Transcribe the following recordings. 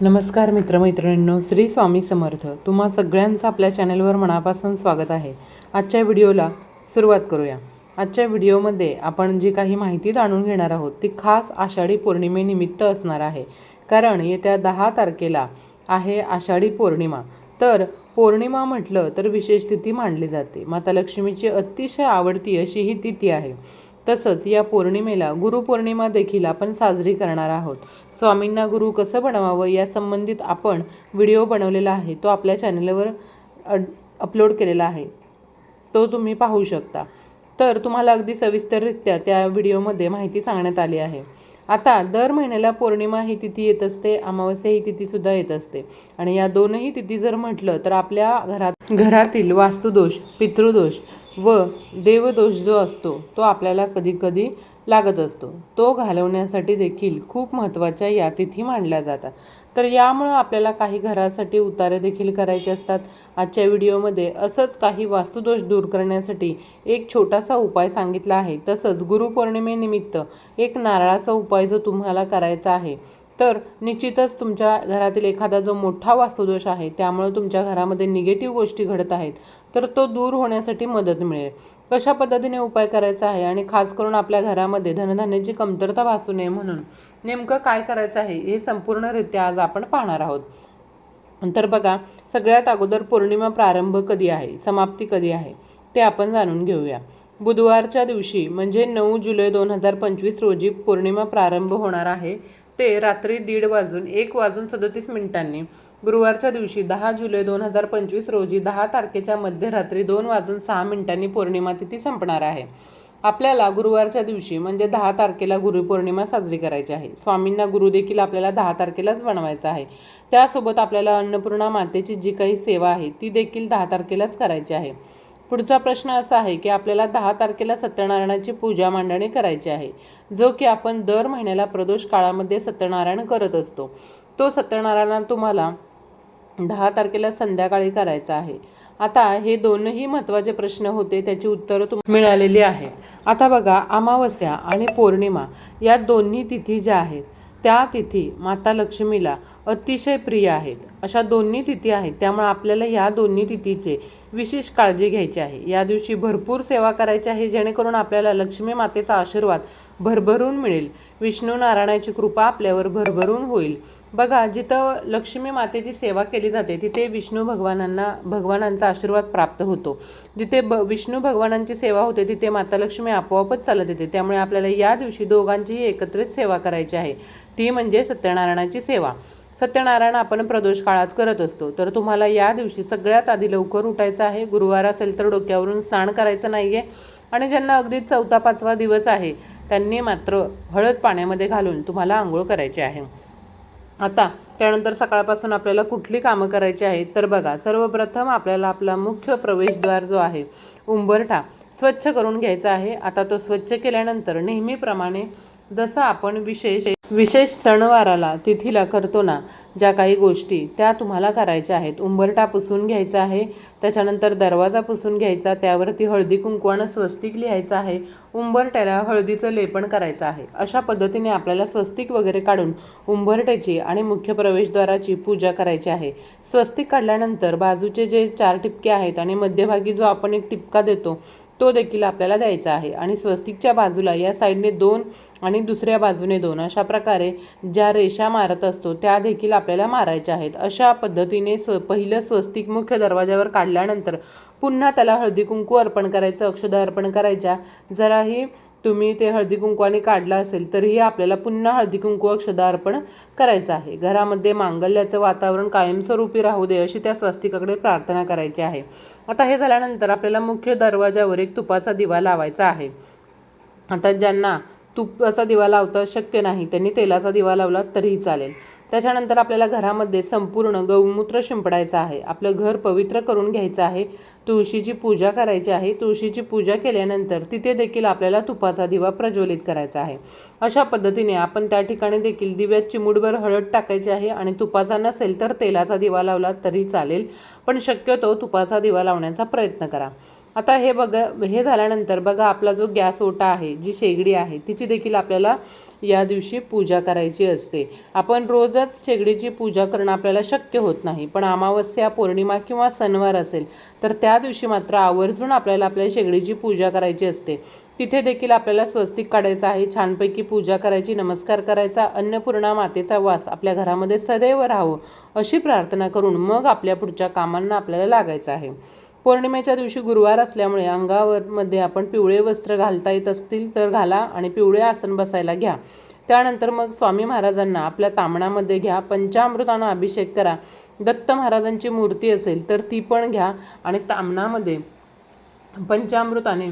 नमस्कार मित्रमैत्रिणींनो श्री स्वामी समर्थ. तुम्हा सगळ्यांचं आपल्या चॅनलवर मनापासून स्वागत आहे. आजच्या व्हिडिओला सुरुवात करूया. आजच्या व्हिडिओमध्ये आपण जी काही माहिती जाणून घेणार आहोत ती खास आषाढी पौर्णिमेनिमित्त असणार आहे. कारण येत्या दहा तारखेला आहे आषाढी पौर्णिमा. तर पौर्णिमा म्हटलं तर विशेष तिथी मानली जाते. माता लक्ष्मीची अतिशय आवडती अशी ही तिथी आहे. तसंच या पौर्णिमेला गुरुपौर्णिमा देखील आपण साजरी करणार आहोत. स्वामींना गुरु कसं बनवावं या संबंधित आपण व्हिडिओ बनवलेला आहे तो आपल्या चॅनलवर अपलोड केलेला आहे. तो तुम्ही पाहू शकता. तर तुम्हाला अगदी सविस्तररित्या त्या व्हिडिओमध्ये माहिती सांगण्यात आली आहे. आता दर महिन्याला पौर्णिमा ही तिथी येत असते अमावस्या ही तिथीसुद्धा येत असते. आणि या दोनही तिथी जर म्हटलं तर आपल्या घरात घरातील वास्तुदोष पितृदोष व देवदोष जो असतो तो आपल्याला कधीकधी लागत असतो. तो घालवण्यासाठी देखील खूप महत्त्वाच्या या तिथी मांडल्या जातात. तर यामुळं आपल्याला काही घरासाठी उतारे देखील करायचे असतात. आजच्या व्हिडिओमध्ये असंच काही वास्तुदोष दूर करण्यासाठी एक छोटासा उपाय सांगितला आहे. तसंच गुरुपौर्णिमेनिमित्त एक नारळाचा उपाय जो तुम्हाला करायचा आहे तर निश्चितच तुमच्या घरातील एखादा जो मोठा वास्तुदोष आहे त्यामुळे तुमच्या घरामध्ये निगेटिव्ह गोष्टी घडत आहेत. तर तो दूर होण्यासाठी मदत मिळेल. कशा पद्धतीने उपाय करायचा आहे आणि खास करून आपल्या घरामध्ये धनधान्याची कमतरता भासू नये म्हणून नेमकं काय करायचं आहे हे संपूर्णरित्या आज आपण पाहणार आहोत. तर बघा सगळ्यात अगोदर पौर्णिमा प्रारंभ कधी आहे? समाप्ती कधी आहे? ते आपण जाणून घेऊया. बुधवारच्या दिवशी म्हणजे नऊ जुलै दोन हजार पंचवीस रोजी पौर्णिमा प्रारंभ होणार आहे. ते रात्री दीड वाजून एक वाजून सदतीस मिनिटांनी गुरुवारच्या दिवशी दहा जुलै दोन हजार पंचवीस रोजी दहा तारखेच्या मध्यरात्री दोन वाजून सहा मिनिटांनी पौर्णिमा तिथी संपणार आहे. आपल्याला गुरुवारच्या दिवशी म्हणजे दहा तारखेला गुरुपौर्णिमा साजरी करायची आहे. स्वामींना गुरु देखील आपल्याला दहा तारखेलाच बनवायचा आहे. त्यासोबत आपल्याला अन्नपूर्णा मातेची जी काही सेवा आहे ती देखील दहा तारखेलाच करायची आहे. पुढचा प्रश्न असा आहे की आपल्याला दहा तारखेला सत्यनारायणाची पूजा मांडणी करायची आहे जो की आपण दर महिन्याला प्रदोष काळामध्ये सत्यनारायण करत असतो. तो सत्यनारायण तुम्हाला दहा तारखेला संध्याकाळी करायचा आहे. आता हे दोनही महत्त्वाचे प्रश्न होते त्याची उत्तरं तुम मिळालेली आहेत. आता बघा अमावस्या आणि पौर्णिमा या दोन्ही तिथी ज्या आहेत त्या तिथी माता लक्ष्मीला अतिशय प्रिय आहेत. अशा दोन्ही तिथी आहेत त्यामुळे आपल्याला या दोन्ही तिथीचे विशेष काळजी घ्यायची आहे. या दिवशी भरपूर सेवा करायची आहे जेणेकरून आपल्याला लक्ष्मी मातेचा आशीर्वाद भरभरून मिळेल. विष्णू नारायणाची कृपा आपल्यावर भरभरून होईल. बघा जिथं लक्ष्मी मातेची सेवा केली जाते तिथे विष्णू भगवानांना भगवानांचा आशीर्वाद प्राप्त होतो. जिथे ब विष्णू भगवानांची सेवा होते तिथे माता लक्ष्मी आपोआपच चालत येते. त्यामुळे आपल्याला या दिवशी दोघांचीही एकत्रित सेवा करायची आहे. ती म्हणजे सत्यनारायणाची सेवा. सत्यनारायण आपण प्रदोष काळात करत असतो. तर तुम्हाला या दिवशी सगळ्यात आधी लवकर उठायचं आहे. गुरुवार असेल तर डोक्यावरून स्नान करायचं नाही आहे आणि ज्यांना अगदी चौथा पाचवा दिवस आहे त्यांनी मात्र हळद पाण्यामध्ये घालून तुम्हाला आंघोळ करायची आहे. आता त्यानंतर सकाळपासून आपल्याला कुठली कामं करायची आहेत तर बघा सर्वप्रथम आपल्याला आपला मुख्य प्रवेशद्वार जो आहे उंबरठा स्वच्छ करून घ्यायचा आहे. आता तो स्वच्छ केल्यानंतर नेहमीप्रमाणे जसं आपण विशेष विशेष सणवाराला तिथीला करतो ना ज्या काही गोष्टी त्या तुम्हाला करायच्या आहेत. उंबरटा पुसून घ्यायचा आहे त्याच्यानंतर दरवाजा पुसून घ्यायचा त्यावरती हळदी कुंकवानं स्वस्तिक लिहायचं आहे उंबरट्याला हळदीचं लेपन करायचं आहे. अशा पद्धतीने आपल्याला स्वस्तिक वगैरे काढून उंबरट्याची आणि मुख्य प्रवेशद्वाराची पूजा करायची आहे. स्वस्तिक काढल्यानंतर बाजूचे जे चार टिपके आहेत आणि मध्यभागी जो आपण एक टिपका देतो तो देखील आपल्याला द्यायचा आहे. आणि स्वस्तिकच्या बाजूला या साईडने दोन आणि दुसऱ्या बाजूने दोन अशा प्रकारे ज्या रेषा मारत असतो त्या देखील आपल्याला मारायच्या आहेत. अशा पद्धतीने स्व पहिलं स्वस्तिक मुख्य दरवाजावर काढल्यानंतर पुन्हा त्याला हळदी कुंकू अर्पण करायचं अक्षदा अर्पण करायच्या. जराही तुम्ही ते हळदी कुंकवाने काढलं असेल तरीही आपल्याला पुन्हा हळदी कुंकू अक्षदा अर्पण करायचं आहे. घरामध्ये मांगल्याचं वातावरण कायमस्वरूपी राहू दे अशी त्या स्वस्तिकाकडे प्रार्थना करायची आहे. आता हे झाल्यानंतर आपल्याला मुख्य दरवाजावर एक तुपाचा दिवा लावायचा आहे. आता ज्यांना तुपाचा दिवा लावता शक्य नाही त्यांनी तेलाचा दिवा लावला तरीही चालेल. त्याच्यानंतर आपल्याला घरामध्ये संपूर्ण गौमूत्र शिंपडायचं आहे. आपलं घर पवित्र करून घ्यायचं आहे. तुळशीची पूजा करायची आहे. तुळशीची पूजा केल्यानंतर तिथे देखील आपल्याला तुपाचा दिवा प्रज्वलित करायचा आहे. अशा पद्धतीने आपण त्या ठिकाणी देखील दिव्यात चिमूटभर हळद टाकायची आहे आणि तुपाचा नसेल तर तेलाचा दिवा लावला तरी चालेल पण शक्यतो तुपाचा दिवा लावण्याचा प्रयत्न करा. आता हे बघा हे झाल्यानंतर बघा आपला जो गॅस ओटा आहे जी शेगडी आहे तिची देखील आपल्याला या दिवशी पूजा करायची असते. आपण रोजच शेगडीची पूजा करणं आपल्याला शक्य होत नाही. पण अमावस्या पौर्णिमा किंवा सणवार असेल तर त्या दिवशी मात्र आवर्जून आपल्याला आपल्या शेगडीची पूजा करायची असते. तिथे देखील आपल्याला स्वस्तिक काढायचं आहे. छानपैकी पूजा करायची नमस्कार करायचा अन्नपूर्णा मातेचा वास आपल्या घरामध्ये सदैव राहावं अशी प्रार्थना करून मग आपल्या पुढच्या कामांना आपल्याला लागायचं आहे. पौर्णिमेच्या दिवशी गुरुवार असल्यामुळे अंगावरमध्ये आपण पिवळे वस्त्र घालता येत असतील तर घाला आणि पिवळे आसन बसायला घ्या. त्यानंतर मग स्वामी महाराजांना आपल्या तामणामध्ये घ्या पंचामृतानं अभिषेक करा. दत्त महाराजांची मूर्ती असेल तर ती पण घ्या आणि तामणामध्ये पंचामृताने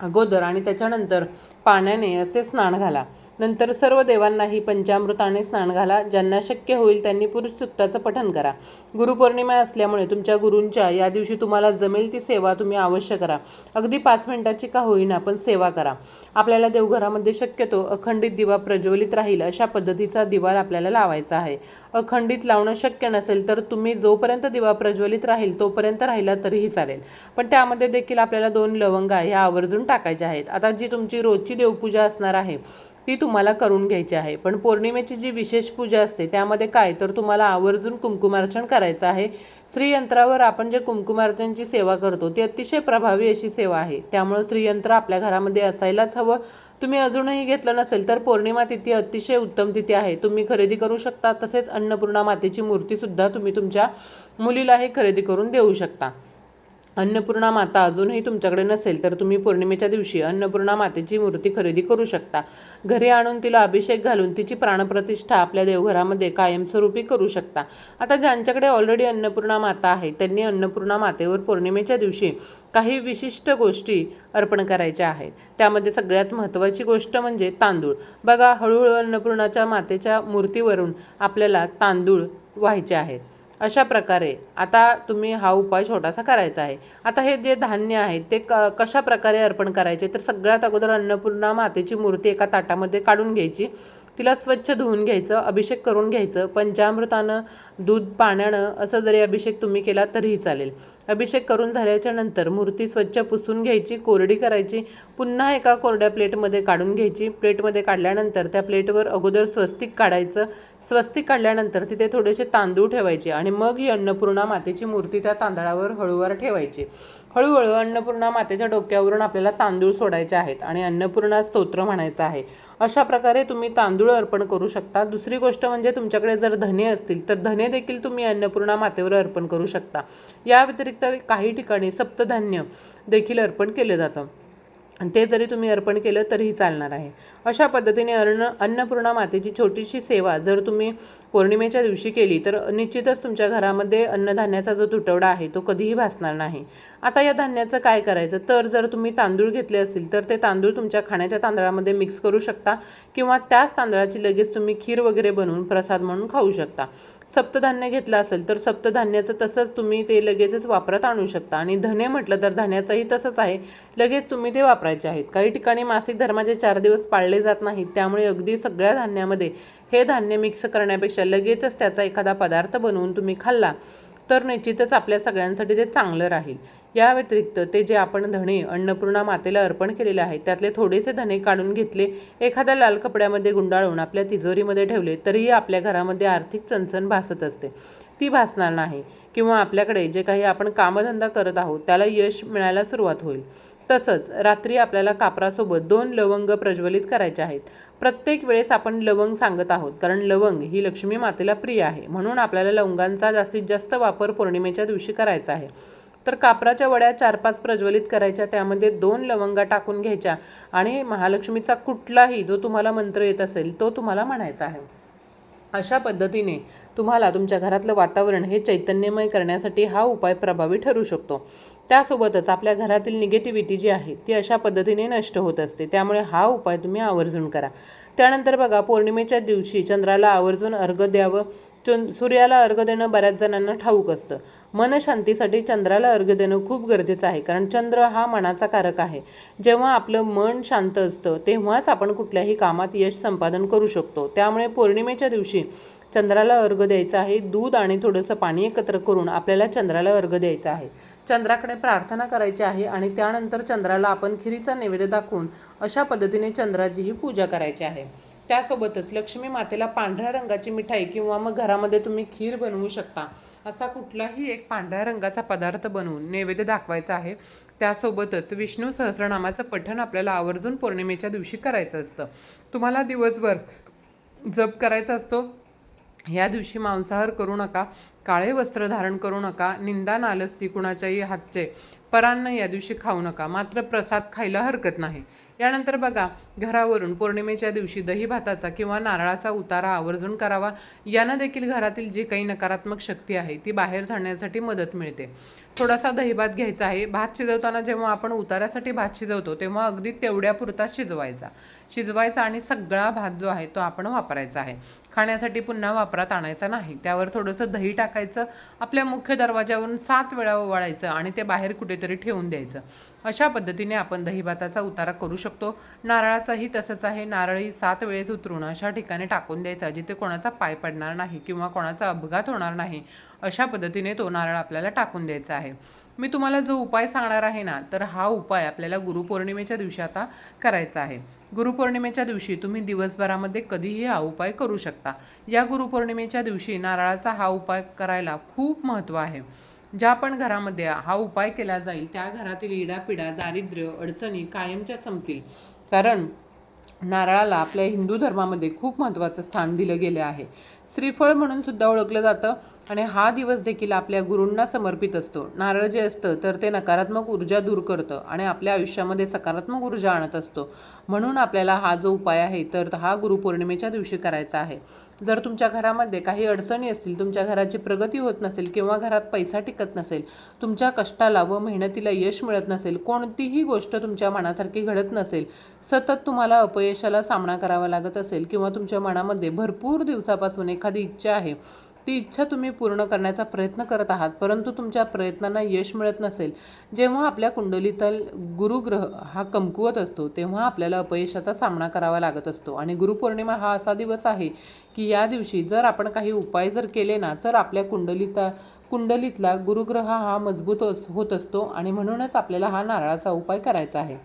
अगोदर आणि त्याच्यानंतर पाण्याने असे स्नान घाला. नंतर सर्व देवांनाही पंचामृताने स्नान घाला. ज्यांना शक्य होईल त्यांनी पुरुष सुक्ताचं करा. गुरुपौर्णिमा असल्यामुळे तुमच्या गुरूंच्या या दिवशी तुम्हाला जमेल ती सेवा तुम्ही अवश्य करा. अगदी पाच मिनिटाची का होईना पण सेवा करा. आपल्याला देवघरामध्ये शक्यतो अखंडित दिवा प्रज्वलित राहील अशा पद्धतीचा दिवा आपल्याला लावायचा आहे. अखंडित लावणं शक्य नसेल तर तुम्ही जोपर्यंत दिवा प्रज्वलित राहील तोपर्यंत राहिला तरीही चालेल. पण त्यामध्ये देखील आपल्याला दोन लवंगा ह्या आवर्जून टाकायच्या आहेत. आता जी तुमची रोजची देवपूजा असणार आहे ती तुम्हाला करून घ्यायची आहे. पण पौर्णिमेची जी विशेष पूजा असते त्यामध्ये काय? तर तुम्हाला आवर्जून कुंकुमार्चन करायचं आहे. श्रीयंत्रावर आपण जे कुंकुमार्चनची सेवा करतो ती अतिशय प्रभावी अशी सेवा आहे. त्यामुळं श्रीयंत्र आपल्या घरामध्ये असायलाच हवं. तुम्ही अजूनही घेतलं नसेल तर पौर्णिमा तिथी अतिशय उत्तम तिथी आहे. तुम्ही खरेदी करू शकता तसेच अन्नपूर्णा मातेची मूर्तीसुद्धा तुम्ही तुमच्या मुलीला हे खरेदी करून देऊ शकता. अन्नपूर्णा माता अजूनही तुमच्याकडे नसेल तर तुम्ही पौर्णिमेच्या दिवशी अन्नपूर्णा मातेची मूर्ती खरेदी करू शकता. घरी आणून तिला अभिषेक घालून तिची प्राणप्रतिष्ठा आपल्या देवघरामध्ये कायमस्वरूपी करू शकता. आता ज्यांच्याकडे ऑलरेडी अन्नपूर्णा माता आहे त्यांनी अन्नपूर्णा मातेवर पौर्णिमेच्या दिवशी काही विशिष्ट गोष्टी अर्पण करायच्या आहेत. त्यामध्ये सगळ्यात महत्त्वाची गोष्ट म्हणजे तांदूळ. बघा हळूहळू अन्नपूर्णाच्या मातेच्या मूर्तीवरून आपल्याला तांदूळ व्हायचे आहेत. अशा प्रकारे. आता तुम्ही हा उपाय छोटासा करायचा आहे. आता हे जे धान्य आहे ते क कशा प्रकारे अर्पण करायचे? तर सगळ्यात अगोदर अन्नपूर्णा मातेची मूर्ती एका ताटामध्ये काढून घ्यायची. तिला स्वच्छ धुवून घ्यायचं अभिषेक करून घ्यायचं. पंचामृतानं दूध पाण्यानं असं जरी अभिषेक तुम्ही केला तरीही चालेल. अभिषेक करून झाल्याच्यानंतर मूर्ती स्वच्छ पुसून घ्यायची कोरडी करायची पुन्हा एका कोरड्या प्लेटमध्ये काढून घ्यायची. प्लेटमध्ये काढल्यानंतर त्या प्लेटवर अगोदर स्वस्तिक काढायचं. स्वस्तिक काढल्यानंतर तिथे थोडेसे तांदूळ ठेवायचे आणि मग ही अन्नपूर्णा मातेची मूर्ती त्या तांदळावर हळूवार ठेवायची. हळूहळू अन्नपूर्णा मातेच्या डोक्यावरून आपल्याला तांदूळ सोडायचे आहेत आणि अन्नपूर्णा स्तोत्र म्हणायचं आहे. अशा प्रकारे तुम्ही तांदूळ अर्पण करू शकता. दुसरी गोष्ट म्हणजे तुमच्याकडे जर धने असतील तर धने देखील तुम्ही अन्नपूर्णा मातेवर अर्पण करू शकता. या व्यतिरिक्त काही ठिकाणी सप्तधान्य देखील अर्पण केलं जातं. ते जरी तुम्ही अर्पण केलं तरीही चालणार आहे. अशा पद्धतीने अन्न अन्नपूर्णा मातेची छोटीशी सेवा जर तुम्ही पौर्णिमेच्या दिवशी केली तर निश्चितच तुमच्या घरामध्ये अन्नधान्याचा जो तुटवडा आहे तो कधीही भासणार नाही. आता या धान्याचं काय करायचं? तर जर तुम्ही तांदूळ घेतले असतील तर ते तांदूळ तुमच्या खाण्याच्या तांदळामध्ये मिक्स करू शकता किंवा त्याच तांदळाची लगेच तुम्ही खीर वगैरे बनवून प्रसाद म्हणून खाऊ शकता. सप्तधान्य घेतलं असेल तर सप्तधान्याचं तसंच तुम्ही ते लगेचच वापरात आणू शकता. आणि धने म्हटलं तर धान्याचंही तसंच आहे. लगेच तुम्ही ते वापरायचे आहेत. काही ठिकाणी मासिक धर्माचे चार दिवस पाळले जात नाहीत. त्यामुळे अगदी सगळ्या धान्यामध्ये हे धान्य मिक्स करण्यापेक्षा लगेचच त्याचा एखादा पदार्थ बनवून तुम्ही खाल्ला तर निश्चितच आपल्या सगळ्यांसाठी ते चांगलं राहील. या व्यतिरिक्त ते जे आपण धणे अन्नपूर्णा मातेला अर्पण केलेले आहेत त्यातले थोडेसे धणे काढून घेतले एखाद्या लाल कपड्यामध्ये गुंडाळून आपल्या तिजोरीमध्ये ठेवले तरीही आपल्या घरामध्ये आर्थिक चणचण भासत असते. ती भासणार नाही किंवा आपल्याकडे जे काही आपण कामधंदा करत आहोत त्याला यश मिळायला सुरुवात होईल. तसंच रात्री आपल्याला कापरासोबत दोन लवंग प्रज्वलित करायचे आहेत. प्रत्येक वेळेस आपण लवंग सांगत आहोत कारण लवंग ही लक्ष्मी मातेला प्रिय आहे. म्हणून आपल्याला लवंगांचा जास्तीत जास्त वापर पौर्णिमेच्या दिवशी करायचा आहे. तर कापराच्या वड्या चार पाच प्रज्वलित करायच्या त्यामध्ये दोन लवंगा टाकून घ्यायच्या आणि महालक्ष्मीचा कुठलाही जो तुम्हाला मंत्र येत असेल तो तुम्हाला म्हणायचा आहे. अशा पद्धतीने तुम्हाला तुमच्या घरातलं वातावरण हे चैतन्यमय करण्यासाठी हा उपाय प्रभावी ठरू शकतो. त्यासोबतच आपल्या घरातील निगेटिव्हिटी जी आहे ती अशा पद्धतीने नष्ट होत असते. त्यामुळे हा उपाय तुम्ही आवर्जून करा. त्यानंतर बघा पौर्णिमेच्या दिवशी चंद्राला आवर्जून अर्घ द्यावं. चंद सूर्याला अर्घ देणं बऱ्याच जणांना ठाऊक असतं. मनशांतीसाठी चंद्राला अर्घ देणं खूप गरजेचं आहे कारण चंद्र हा मनाचा कारक आहे. जेव्हा आपलं मन शांत असतं तेव्हाच आपण कुठल्याही कामात यश संपादन करू शकतो. त्यामुळे पौर्णिमेच्या दिवशी चंद्राला अर्घ द्यायचा आहे. दूध आणि थोडंसं पाणी एकत्र करून आपल्याला चंद्राला अर्घ द्यायचा आहे. चंद्राकडे प्रार्थना करायची आहे आणि त्यानंतर चंद्राला आपण खिरीचा नैवेद्य दाखवून अशा पद्धतीने चंद्राचीही पूजा करायची आहे. त्यासोबतच लक्ष्मी मातेला पांढऱ्या रंगाची मिठाई किंवा मग घरामध्ये तुम्ही खीर बनवू शकता. असा कुठलाही एक पांढऱ्या रंगाचा पदार्थ बनवून नैवेद्य दाखवायचा आहे. त्यासोबतच विष्णू सहस्रनामाचं पठण आपल्याला आवर्जून पौर्णिमेच्या दिवशी करायचं असतं. तुम्हाला दिवसभर जप करायचा असतो. या दिवशी मांसाहार करू नका. काळे वस्त्र धारण करू नका. निंदा नालस्ती कुणाच्याही हातचे परान्न या दिवशी खाऊ नका. मात्र प्रसाद खायला हरकत नाही. यानंतर बघा घरावरून पौर्णिमेच्या दिवशी दही भाताचा किंवा नारळाचा उतारा आवर्जून करावा. यानं देखील घरातील जी काही नकारात्मक शक्ती आहे ती बाहेर जाण्यासाठी मदत मिळते. थोडासा दहीभात घ्यायचा आहे. भात शिजवताना जेव्हा आपण उतारासाठी भात शिजवतो तेव्हा अगदी तेवढ्या पुरता शिजवायचा. शिजवायचा आणि सगळा भात जो आहे तो आपण वापरायचा आहे. खाण्यासाठी पुन्हा वापरात आणायचा नाही. त्यावर थोडंसं दही टाकायचं आपल्या मुख्य दरवाजावरून सात वेळा ओवाळायचं आणि ते बाहेर कुठेतरी ठेवून द्यायचं. अशा पद्धतीने आपण दहीभाताचा उतारा करू शकतो. नारळाचाही तसंच आहे. नारळही सात वेळेस उतरून अशा ठिकाणी टाकून द्यायचा जिथे कोणाचा पाय पडणार नाही किंवा कोणाचा अपघात होणार नाही अशा पद्धतीने तो नारळ आपल्याला टाकून द्यायचा आहे. मी तुम्हाला जो उपाय सांगणार आहे ना तर हा उपाय आपल्याला गुरुपौर्णिमेच्या दिवशी आता करायचा आहे. गुरुपौर्णिमेच्या दिवशी तुम्ही दिवसभरामध्ये कधीही हा उपाय करू शकता. या गुरुपौर्णिमेच्या दिवशी नारळाचा हा उपाय करायला खूप महत्त्व आहे. ज्या पण घरामध्ये हा उपाय केला जाईल त्या घरातील इडापिडा दारिद्र्य अडचणी कायमच्या संपतील. कारण नारळाला आपल्या हिंदू धर्मामध्ये खूप महत्त्वाचं स्थान दिलं गेलं आहे. श्रीफळ म्हणून सुद्धा ओळखलं जातं. आणि हा दिवस देखील आपल्या गुरूंना समर्पित असतो. नारळ जे असतं तर ते नकारात्मक ऊर्जा दूर करतं आणि आपल्या आयुष्यामध्ये सकारात्मक ऊर्जा आणत असतो. म्हणून आपल्याला हा जो उपाय आहे तर हा गुरुपौर्णिमेच्या दिवशी करायचा आहे. जर तुमच्या घरामध्ये काही अडचणी असतील तुमच्या घराची प्रगती होत नसेल किंवा घरात पैसा टिकत नसेल तुमच्या कष्टाला व मेहनतीला यश मिळत नसेल कोणतीही गोष्ट तुमच्या मनासारखी घडत नसेल सतत तुम्हाला अपयशाला सामना करावा लागत असेल किंवा तुमच्या मनामध्ये भरपूर दिवसापासून एखादी इच्छा आहे ती इच्छा तुम्ही पूर्ण करण्याचा प्रयत्न करत आहात परंतु तुमच्या प्रयत्नांना यश मिळत नसेल. जेव्हा आपल्या कुंडलीतल गुरुग्रह हा कमकुवत असतो तेव्हा आपल्याला अपयशाचा सामना करावा लागत असतो. आणि गुरुपौर्णिमा हा असा दिवस आहे की या दिवशी जर आपण काही उपाय जर केले ना तर आपल्या कुंडलीता कुंडलीतला गुरुग्रह हा मजबूत अस- होत असतो आणि म्हणूनच आपल्याला हा नारळाचा उपाय करायचा आहे.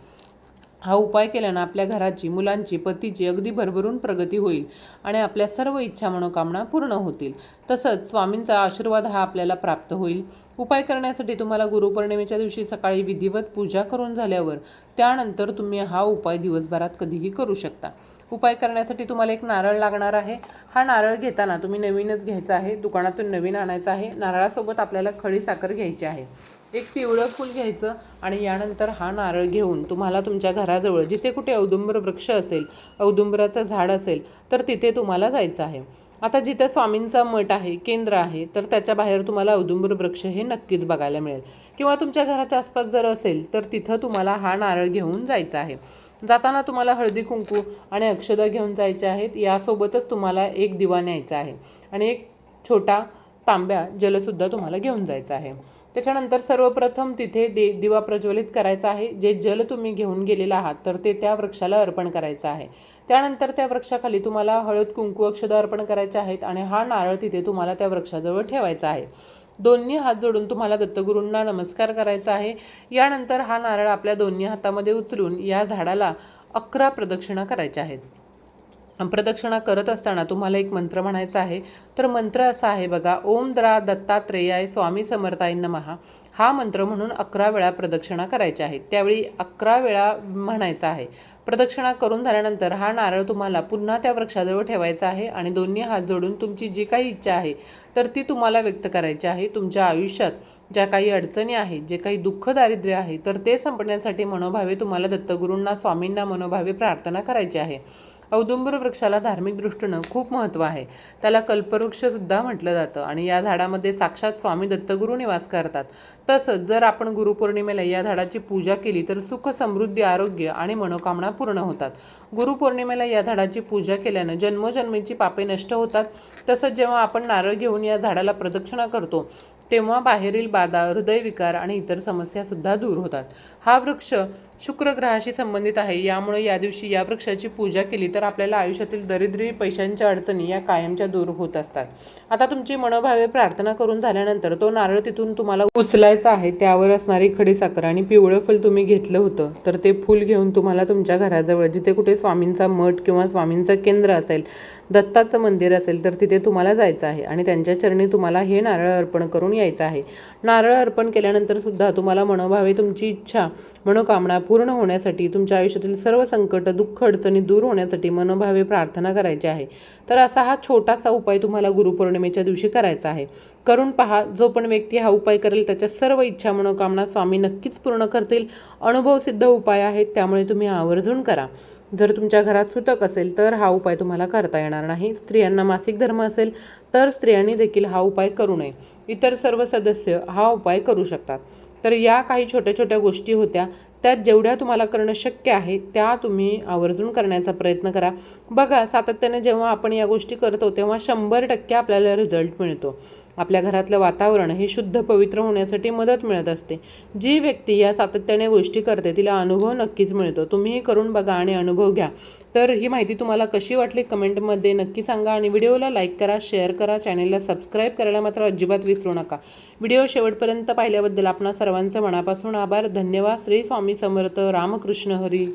हा उपाय केल्यानं आपल्या घराची मुलांची पतीची अगदी भरभरून प्रगती होईल आणि आपल्या सर्व इच्छा मनोकामना पूर्ण होतील. तसंच स्वामींचा आशीर्वाद हा आपल्याला प्राप्त होईल. उपाय करण्यासाठी तुम्हाला गुरुपौर्णिमेच्या दिवशी सकाळी विधिवत पूजा करून झाल्यावर त्यानंतर तुम्ही हा उपाय दिवसभरात कधीही करू शकता. उपाय करण्यासाठी तुम्हाला एक नारळ लागणार आहे. हा नारळ घेताना तुम्ही नवीनच घ्यायचा आहे. दुकानातून नवीन आणायचा आहे. नारळासोबत आपल्याला खडी साखर घ्यायची आहे. एक पिवळं फूल घ्यायचं आणि यानंतर हा नारळ घेऊन तुम्हाला तुमच्या घराजवळ जिथे कुठे औदुंबर वृक्ष असेल औदुंबराचं झाड असेल तर तिथे तुम्हाला जायचं आहे. आता जिथं स्वामींचा मठ आहे केंद्र आहे तर त्याच्या बाहेर तुम्हाला औदुंबर वृक्ष हे नक्कीच बघायला मिळेल. किंवा तुमच्या घराच्या आसपास जर असेल तर तिथं तुम्हाला हा नारळ घेऊन जायचा आहे. जाताना तुम्हाला हळदी कुंकू आणि अक्षदा घेऊन जायचे आहेत. यासोबतच तुम्हाला एक दिवा न्यायचा आहे आणि एक छोटा तांब्या जलसुद्धा तुम्हाला घेऊन जायचं आहे. त्याच्यानंतर सर्वप्रथम तिथे दे दिवा प्रज्वलित करायचा आहे. जे जल तुम्ही घेऊन गेलेला आहात तर ते त्या वृक्षाला अर्पण करायचं आहे. त्यानंतर त्या वृक्षाखाली तुम्हाला हळद कुंकू अक्षदा अर्पण करायचे आहेत आणि हा नारळ तिथे तुम्हाला त्या वृक्षाजवळ ठेवायचा आहे. दोन्ही हात जोडून तुम्हाला दत्तगुरूंना नमस्कार करायचा आहे. यानंतर हा नारळ आपल्या दोन्ही हातामध्ये उचलून या झाडाला अकरा प्रदक्षिणा करायच्या आहेत. प्रदक्षिणा करत असताना तुम्हाला एक मंत्र म्हणायचा आहे. तर मंत्र असा आहे बघा ओम द्रा दत्तात्रेयाय स्वामी समर्थाय नमहा हा मंत्र म्हणून अकरा वेळा प्रदक्षिणा करायच्या आहेत. त्यावेळी अकरा वेळा म्हणायचा आहे. प्रदक्षिणा करून झाल्यानंतर हा नारळ तुम्हाला पुन्हा त्या वृक्षाजवळ ठेवायचा आहे आणि दोन्ही हात जोडून तुमची जी काही इच्छा आहे तर ती तुम्हाला व्यक्त करायची आहे तुमच्या आयुष्यात. ज्या काही अडचणी आहेत जे काही दुःख दारिद्र्य आहे तर ते संपण्यासाठी मनोभावे तुम्हाला दत्तगुरूंना स्वामींना मनोभावे प्रार्थना करायची आहे. औदुंबर वृक्षाला धार्मिक दृष्टीनं खूप महत्त्व आहे. त्याला कल्पवृक्षसुद्धा म्हटलं जातं आणि या झाडामध्ये साक्षात स्वामी दत्तगुरू निवास करतात. तसंच जर आपण गुरुपौर्णिमेला या झाडाची पूजा केली तर सुख समृद्धी आरोग्य आणि मनोकामना पूर्ण होतात. गुरुपौर्णिमेला या झाडाची पूजा केल्यानं जन्मोजन्मीची पापे नष्ट होतात. तसंच जेव्हा आपण नारळ घेऊन या झाडाला प्रदक्षिणा करतो तेव्हा बाहेरील बाधा हृदयविकार आणि इतर समस्यासुद्धा दूर होतात. हा वृक्ष शुक्र ग्रहाशी संबंधित आहे. यामुळे या दिवशी या वृक्षाची पूजा केली तर आपल्याला आयुष्यातील दरिद्री पैशांच्या अडचणी या कायमच्या दूर होत असतात. आता तुमची मनोभावे प्रार्थना करून झाल्यानंतर तो नारळ तिथून तुम्हाला उचलायचा आहे. त्यावर असणारी खडीसाखर आणि पिवळं फुल तुम्ही घेतलं होतं. तर ते फुल घेऊन तुम्हाला तुमच्या घराजवळ जिथे कुठे स्वामींचा मठ किंवा स्वामींचं केंद्र असेल दत्ताचं मंदिर असेल तर तिथे तुम्हाला जायचं आहे आणि त्यांच्या चरणी तुम्हाला हे नारळ अर्पण करून यायचं आहे. नारळ अर्पण केल्यानंतर सुद्धा तुम्हाला मनोभावे तुमची इच्छा मनोकामना पूर्ण होण्यासाठी तुमच्या आयुष्यातील सर्व संकट दुःख अडचणी दूर होण्यासाठी मनोभावे प्रार्थना करायची आहे. तर असा हा छोटासा उपाय तुम्हाला गुरुपौर्णिमेच्या दिवशी करायचा आहे. करून पहा जो पण व्यक्ती हा उपाय करेल त्याच्या सर्व इच्छा मनोकामना स्वामी नक्कीच पूर्ण करतील. अनुभवसिद्ध उपाय आहेत त्यामुळे तुम्ही आवर्जून करा. जर तुमच्या घरात सुतक असेल तर हा उपाय तुम्हाला करता येणार नाही. स्त्रियांना मासिक धर्म असेल तर स्त्रियांनी देखील हा उपाय करू नये. इतर सर्व सदस्य हा उपाय करू शकतात. तर या काही छोट्या छोट्या गोष्टी होत्या. त्यात जेवढ्या तुम्हाला करणं शक्य आहे त्या तुम्ही आवर्जून करण्याचा प्रयत्न करा. बघा सातत्याने जेव्हा आपण या गोष्टी करतो तेव्हा शंभर टक्के आपल्याला रिझल्ट मिळतो. आपल्या घरातलं वातावरण हे शुद्ध पवित्र होण्यासाठी मदत मिळत असते. जी व्यक्ती या सातत्याने गोष्टी करते तिला अनुभव नक्कीच मिळतो. तुम्हीही करून बघा आणि अनुभव घ्या. तर ही माहिती तुम्हाला कशी वाटली कमेंटमध्ये नक्की सांगा आणि व्हिडिओला लाईक करा शेअर करा चॅनेलला सबस्क्राईब करायला मात्र अजिबात विसरू नका. व्हिडिओ शेवटपर्यंत पाहिल्याबद्दल आपणा सर्वांचं मनापासून आभार. धन्यवाद. श्री स्वामी समर्थ. रामकृष्ण हरी.